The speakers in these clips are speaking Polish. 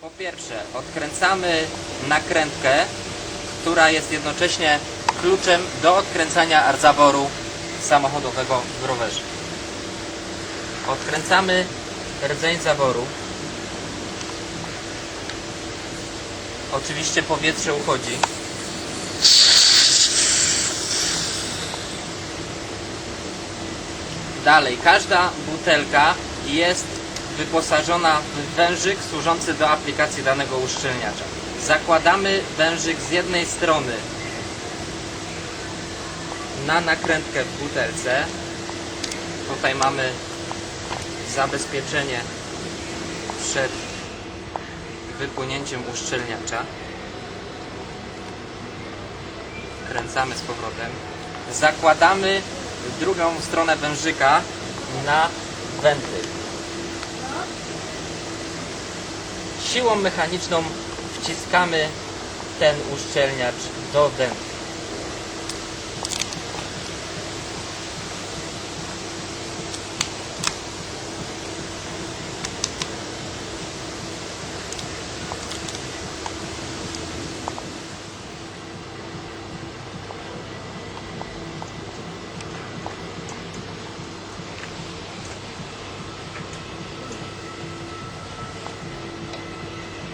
Po pierwsze, odkręcamy nakrętkę, która jest jednocześnie kluczem do odkręcania arzaboru samochodowego w rowerze. Odkręcamy rdzeń zaworu. Oczywiście powietrze uchodzi. Dalej, każda butelka jest wyposażona w wężyk służący do aplikacji danego uszczelniacza. Zakładamy wężyk z jednej strony na nakrętkę w butelce. Tutaj mamy zabezpieczenie przed wypłynięciem uszczelniacza. Kręcamy z powrotem. Zakładamy drugą stronę wężyka na wentyl. Siłą mechaniczną wciskamy ten uszczelniacz do wentylu.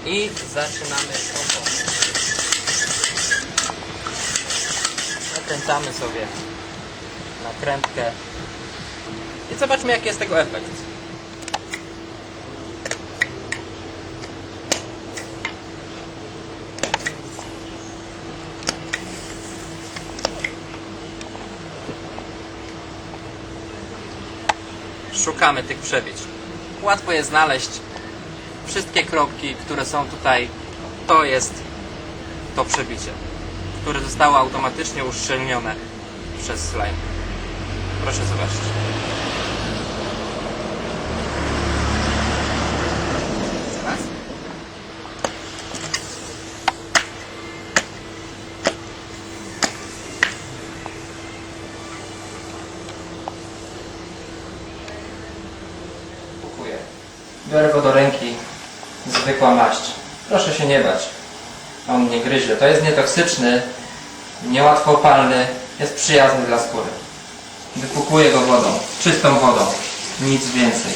I zaczynamy powoli. Nakręcamy sobie nakrętkę i zobaczmy jaki jest tego efekt. Szukamy tych przebić. Łatwo je znaleźć. Wszystkie kropki, które są tutaj, to jest to przebicie, które zostało automatycznie uszczelnione przez slime. Proszę zobaczyć. Kupuję. Biorę go do ręki. Zwykła maść. Proszę się nie bać. On nie gryzie. To jest nietoksyczny, niełatwo opalny, jest przyjazny dla skóry. Wypłukuję go wodą, czystą wodą. Nic więcej.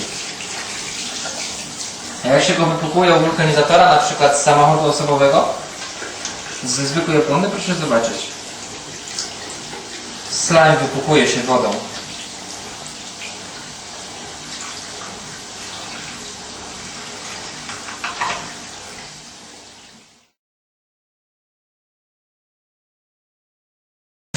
A jak się go wypłukuje u wulkanizatora, na przykład z samochodu osobowego, ze zwykłej opony, proszę zobaczyć. Slime wypłukuje się wodą.